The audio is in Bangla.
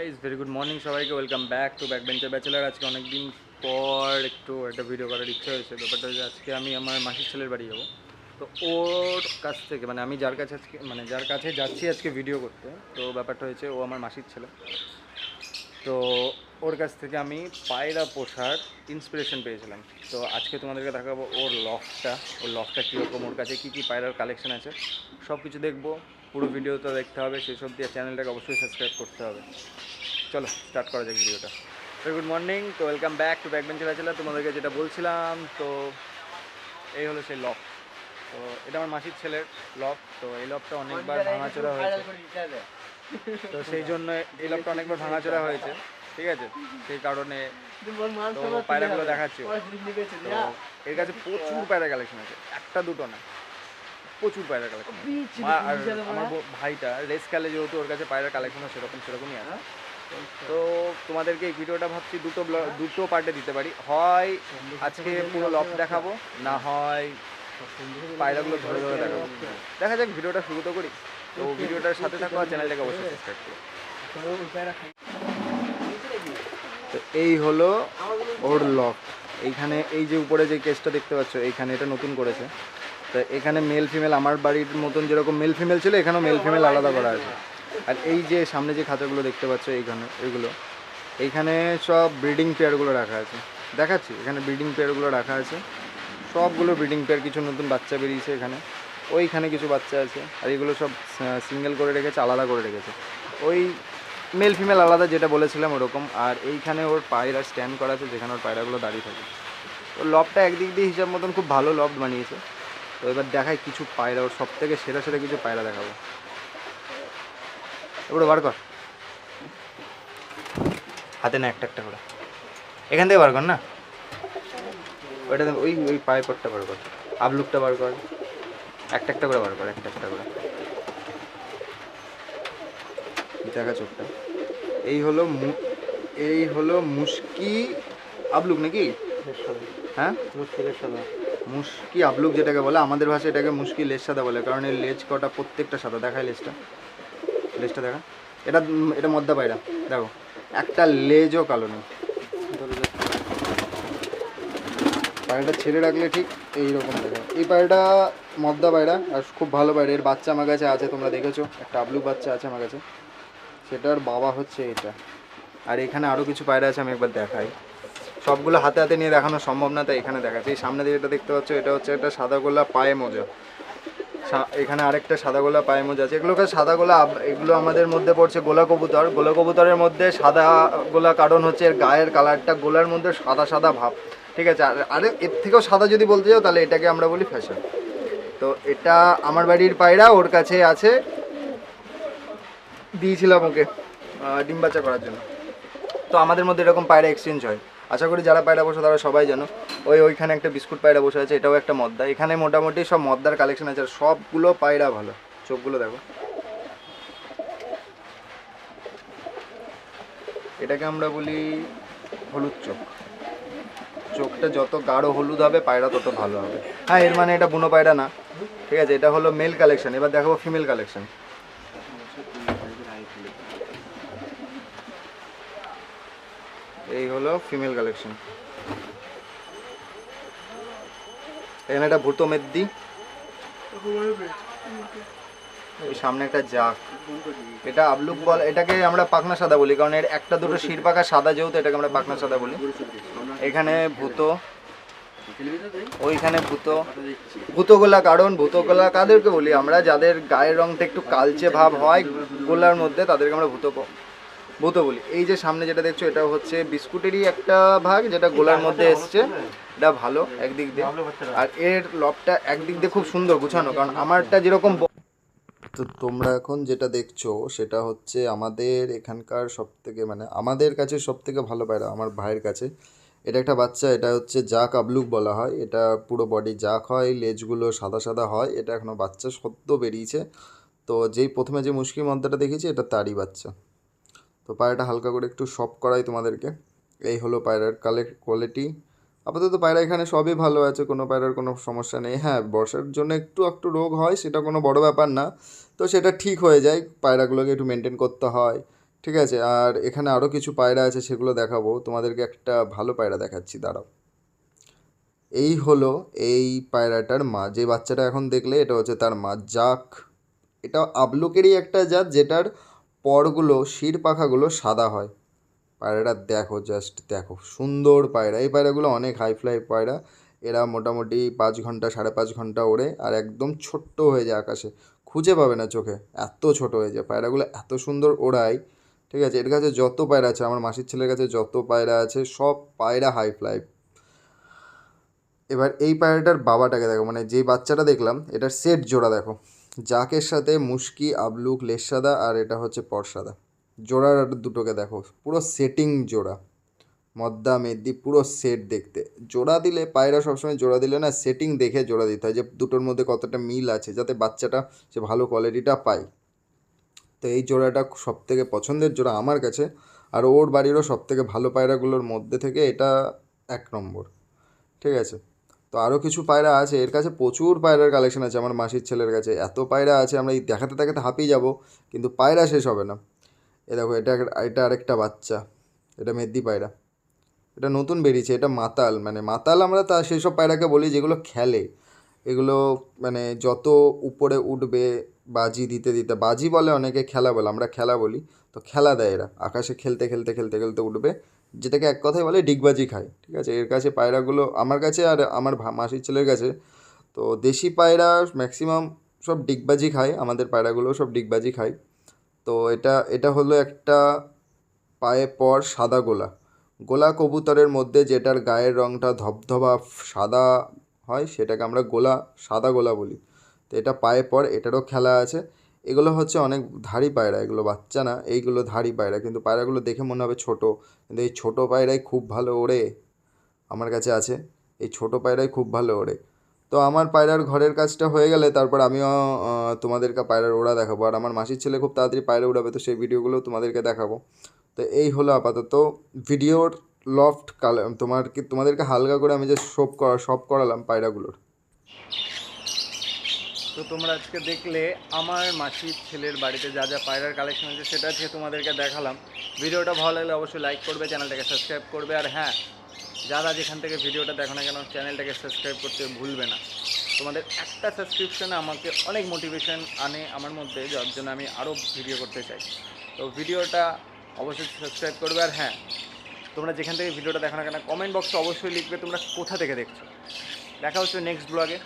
গাইজ ভেরি গুড মর্নিং সবাইকে welcome back to back bencher bachelor আজকে অনেকদিন পর একটু একটা ভিডিও করার ইচ্ছা হয়েছে। ব্যাপারটা হচ্ছে আজকে আমি আমার মাসির ছেলের বাড়ি যাব। তো ওর কাছ থেকে মানে আমি যার কাছে আজকে মানে যার কাছে যাচ্ছি আজকে ভিডিও করতে, তো ব্যাপারটা হয়েছে ও আমার মাসির ছেলে। তো ওর কাছ থেকে আমি পায়রা পোষার ইন্সপিরেশন পেয়েছিলাম। তো আজকে তোমাদেরকে দেখাবো ওর লফটা ওর লফটা কীরকম, ওর কাছে কী কী পায়রার কালেকশন আছে সব কিছু দেখব। পুরো ভিডিওটা দেখতে হবে সেই সব দিয়ে চ্যানেলটাকে অবশ্যই সাবস্ক্রাইব করতে হবে। চলো স্টার্ট করা যাক ভিডিওটা গুড মর্নিং তো ওয়েলকাম ব্যাক টু ব্যাক বেঞ্চের ব্যাচেলার তোমাদেরকে যেটা বলছিলাম তো এই হলো সেই লফ তো এটা আমার মাসির ছেলের লফ তো এই লফটা অনেকবার ভাঙাচোরা হয়েছে। তো সেই জন্য এই লফটা অনেকবার ভাঙাচোরা হয়েছে ঠিক আছে? সেই কারণে তো পায়রাগুলো দেখাচ্ছি। এর কাছে প্রচুর পায়রা কালেকশন আছে একটা দুটো না। প্রচুর পায়রা কালেকশন আর আমার ভাইটা রেস খেলে যেহেতু ওর কাছে পায়রা কালেকশন সেরকম সেরকমই আছে। তো তোমাদেরকে এই ভিডিওটা ভাবছি দুটো দুটো পার্টে দিতে পারি। হয় আজকে পুরো লক দেখাবো না হয় পায়রাগুলো ধরে ধরে দেখাবো। দেখা যাক ভিডিওটা শুরু তো করি। তো ভিডিওটার সাথে থাকো আর চ্যানেলটাকে অবশ্যই সাবস্ক্রাইব করো। তো এই হলো ওর লক এইখানে এই যে উপরে যে কেসটা দেখতে পাচ্ছ এইখানে এটা নতুন করেছে। তো এখানে মেল ফিমেল আমার বাড়ির মতন যেরকম মেল ফিমেল ছিল, এখানেও মেল ফিমেল আলাদা করা আছে। আর এই যে সামনে যে খাঁচাগুলো দেখতে পাচ্ছ এইখানে, এইগুলো, এইখানে সব ব্রিডিং পেয়ারগুলো রাখা আছে। দেখাচ্ছি, এখানে ব্রিডিং পেয়ারগুলো রাখা আছে। সবগুলো ব্রিডিং পেয়ার কিছু নতুন বাচ্চা বেরিয়েছে এখানে। ওইখানে কিছু বাচ্চা আছে, আর এগুলো সব সিঙ্গেল করে রেখেছে, আলাদা করে রেখেছে। ওই মেল ফিমেল আলাদা যেটা বলেছিলাম ওরকম, আর এইখানে ওর পায়রা স্ট্যান্ড করা আছে, যেখানে ওর পায়রাগুলো দাঁড়িয়ে থাকে। ওর লবটা একদিক দিয়ে হিসাব মতন খুব ভালো লব বানিয়েছে। তো এবার দেখাই কিছু পায়রা ওর সব থেকে সেরা সেরা কিছু পায়রা দেখাবো। এবার বার কর। হাতে না একটা একটা করে। এখান থেকে বার কর না? ওইটা ওই ওই পায়ে পটটা বার কর। আবলুকটা বার কর। একটা একটা করে বার কর একটা একটা করে। দেখা চোখটা। এই হলো মু- এই হলো মুশকি আবলুক নাকি? হ্যাঁ? মুশকি আবলুক যেটাকে বলে, আমাদের ভাষায় এটাকে মুশকি লেজ সাদা বলে, কারণ এর লেজ কটা প্রত্যেকটা সাদা। দেখায় লেজটা। লেজটা দেখা। এটা এটা মদ্দা পায়রা। দেখো, একটা লেজও কালো নেই। পায়রাটা ছেড়ে রাখলে ঠিক এইরকম দেখা এই পায়রাটা মদ্দা পায়রা, আর খুব ভালো পায়রা। এর বাচ্চা আমার কাছে আছে, তোমরা দেখেছ। একটা আবলুক বাচ্চা আছে আমার কাছে। সেটার বাবা হচ্ছে এটা। আর এখানে আরও কিছু পায়রা আছে, আমি একবার দেখাই। সবগুলো হাতে হাতে নিয়ে দেখানো সম্ভব না, তাই এখানে দেখাচ্ছি। এই সামনে দিয়ে এটা দেখতে পাচ্ছ, এটা হচ্ছে একটা সাদা গোলা পায়ে মোজা। এখানে আরেকটা সাদা গোলা পায়ে মোজা আছে। এগুলোকে সাদা গোলা এগুলো আমাদের মধ্যে পড়ছে গোলা কবুতর। গোলা কবুতরের মধ্যে সাদা গোলা কারণ হচ্ছে এর গায়ের কালারটা, গোলার মধ্যে সাদা সাদা ভাব। ঠিক আছে? আর, আরে এর থেকেও সাদা যদি বলতে যাও, তাহলে এটাকে আমরা বলি ফ্যাশন তো এটা আমার বাড়ির পায়রা, ওর কাছে আছে। দিয়েছিলাম ওকে ডিম বাচ্চা করার জন্য। তো আমাদের মধ্যে এরকম পায়রা এক্সচেঞ্জ হয়। আশা করি যারা পায়রা বসে, তারা সবাই জানো। ওই ওইখানে একটা বিস্কুট পায়রা বসে আছে, এটাও একটা মদ্দা। এখানে মোটামুটি সব মদ্দার কালেকশন আছে, আর সবগুলো পায়রা ভালো। চোখগুলো দেখো। এটাকে আমরা বলি হলুদ চোখ। চোখটা যত গাঢ় হলুদ হবে, পায়রা তত ভালো হবে। হ্যাঁ এর মানে এটা বুনো পায়রা না। ঠিক আছে, এটা হলো মেল কালেকশন এবার দেখাবো ফিমেল কালেকশন এই হলো ফিমেল কালেকশন এখানে একটা ভূত মেদ্দি। সামনে একটা জাক। এটা আবলুক বল, এটাকে আমরা পাখনা সাদা বলি, কারণ এর একটা দুটো শির পাখা সাদা যেহেতু এটাকে আমরা পাখনা সাদা বলি। এখানে ভূত, ওইখানে ভূত। ভূতগোলা কারণ, ভূতগোলা কাদেরকে বলি আমরা? যাদের গায়ের রংটা একটু কালচে ভাব হয়, গোলার মধ্যে তাদেরকে আমরা ভূত ব- ভূত বলি এই যে সামনে যেটা দেখছ এটা হচ্ছে বিস্কুটেরই একটা ভাগ যেটা গোলার মধ্যে এসছে। এটা ভালো একদিক দিয়ে। আর এর লবটা একদিক দিয়ে খুব সুন্দর গুছানো কারণ আমারটা যেরকম তো তোমরা এখন যেটা দেখছ সেটা হচ্ছে আমাদের এখানকার সব থেকে মানে আমাদের কাছে সব থেকে ভালো পায়রা আমার ভাইয়ের কাছে। এটা একটা বাচ্চা এটা হচ্ছে জাক আবলুক বলা হয়। এটা পুরো বডি জাক হয় লেজগুলো সাদা সাদা হয়। এটা এখনও বাচ্চা সদ্য বেরিয়েছে। তো যেই প্রথমে যে মুশকিল মদ্দাটা দেখেছি এটা তারই বাচ্চা। তো পায়রাটা হালকা করে একটু শপ করাই তোমাদেরকে। এই হলো পায়রার কালে কোয়ালিটি আপাতত পায়রা এখানে সবই ভালো আছে, কোনো পায়রার কোনো সমস্যা নেই। হ্যাঁ বর্ষার জন্য একটু একটু রোগ হয়, সেটা কোনো বড় ব্যাপার না। তো সেটা ঠিক হয়ে যায়, পায়রাগুলোকে একটু মেনটেন করতে হয়। ঠিক আছে, আর এখানে আরও কিছু পায়রা আছে, সেগুলো দেখাবো। তোমাদেরকে একটা ভালো পায়রা দেখাচ্ছি, দাঁড়াও। এই হলো এই পায়রাটার মা, যে বাচ্চাটা এখন দেখলে এটা হচ্ছে তার মা, জাক। এটা আবলুকেরই একটা জাত, যেটার পরগুলো, শির পাখাগুলো সাদা হয়। পায়রাটা দেখো জাস্ট দেখো, সুন্দর পায়রা। এই পায়রাগুলো অনেক হাই ফ্লাই পায়রা। এরা মোটামুটি পাঁচ ঘণ্টা, সাড়ে পাঁচ ঘণ্টা ওড়ে আর একদম ছোট্ট হয়ে যায় আকাশে। খুঁজে পাবে না চোখে, এত ছোট হয়ে যায়। পায়রাগুলো এত সুন্দর ওড়ায়, ঠিক আছে? এর কাছে যত পায়রা আছে, আমার মাসির ছেলের কাছে যত পায়রা আছে, সব পায়রা হাই ফ্লাই এবার এই পায়রাটার বাবাটাকে দেখো মানে যে বাচ্চাটা দেখলাম, এটার সেট জোড়া দেখো। জাকের সাথে মুশকি, আবলুক লেশাদা আর এটা হচ্ছে পরসাদা। জোড়ার দুটোকে দেখো, পুরো সেটিং জোড়া। মদ্দা, মেদ্দি, পুরো সেট দেখতে। জোড়া দিলে, পায়রা সবসময় জোড়া দিলে না সেটিং দেখে জোড়া দিতে হয় যে দুটোর মধ্যে কতটা মিল আছে, যাতে বাচ্চাটা সে ভালো কোয়ালিটিটা পায়। তো এই জোড়াটা সব থেকে পছন্দের জোড়া আমার কাছে, আর ওর বাড়িরও সব থেকে ভালো পায়রাগুলোর মধ্যে থেকে এটা এক নম্বর। ঠিক আছে? তো আরও কিছু পায়রা আছে। এর কাছে প্রচুর পায়রার কালেকশন আছে আমার মাসির ছেলের কাছে। এত পায়রা আছে, আমরা এই দেখাতে দেখাতে হাঁপিয়ে যাব, কিন্তু পায়রা শেষ হবে না। এ দেখো, এটা এটা আরেকটা বাচ্চা, এটা মেদ্দি পায়রা। এটা নতুন বেরিয়েছে, এটা মাতাল মানে মাতাল আমরা তা সেই সব পায়রাকে বলি যেগুলো খেলে। এগুলো মানে যত উপরে উঠবে বাজি দিতে দিতে, বাজি বলে অনেকে খেলা বলে, আমরা খেলা বলি, তো খেলা দেয় এরা। আকাশে খেলতে খেলতে খেলতে খেলতে উঠবে, যেটাকে এক কথায় বলে ডিগবাজি খায়, ঠিক আছে? এর কাছে পায়রাগুলো আমার কাছে আর আমার মাসির ছেলের কাছে, তো দেশি পায়রা ম্যাক্সিমাম সব ডিগবাজি খায়, আমাদের পায়রাগুলো সব ডিগবাজি খায়। তো এটা এটা হলো একটা পায়ে পর সাদা গোলা। গোলা কবুতরের মধ্যে যেটার গায়ের রঙটা ধবধবা সাদা হয়, সেটাকে আমরা গোলা, সাদা গোলা বলি। তো এটা পায়ে পর এটারও খেলা আছে। এগুলো হচ্ছে অনেক ধাড়ি পায়রা, এগুলো বাচ্চা না, এইগুলো ধাড়ি পায়রা। কিন্তু পায়রাগুলো দেখে মনে হবে ছোট। কিন্তু এই ছোটো পায়রাই খুব ভালো ওড়ে, আমার কাছে আছে। এই ছোট পায়রাই খুব ভালো ওড়ে। তো আমার পায়রার ঘরের কাজটা হয়ে গেলে তারপর আমিও তোমাদেরকে পায়রার ওড়া দেখাবো। আর আমার মাসির ছেলে খুব তাড়াতাড়ি পায়রা উড়াবে, তো সেই ভিডিওগুলো তোমাদেরকে দেখাবো। তো এই হলো আপাতত ভিডিওর লফট কাল তোমার কি, তোমাদেরকে হালকা করে আমি যে সব করা সব করালাম পায়রাগুলোর। তো তোমরা আজকে দেখলে আমার মাসির ছেলের বাড়িতে যা যা পায়রার কালেকশন আছে সেটা আজকে তোমাদেরকে দেখালাম। ভিডিওটা ভালো লাগলে অবশ্যই লাইক করবে, চ্যানেলটাকে সাবস্ক্রাইব করবে, আর হ্যাঁ যারা যেখান থেকে ভিডিওটা দেখো না কেন, চ্যানেলটাকে সাবস্ক্রাইব করতে ভুলবে না। তোমাদের একটা সাবস্ক্রিপশন আমাকে অনেক মোটিভেশন আনে আমার মধ্যে, যার জন্য আমি আরও ভিডিও করতে চাই। তো ভিডিওটা অবশ্যই সাবস্ক্রাইব করবে, আর হ্যাঁ তোমরা যেখান থেকে ভিডিওটা দেখো না কেন কমেন্ট বক্সে অবশ্যই লিখবে তোমরা কোথা থেকে দেখছ। দেখা হচ্ছে নেক্সট ব্লগে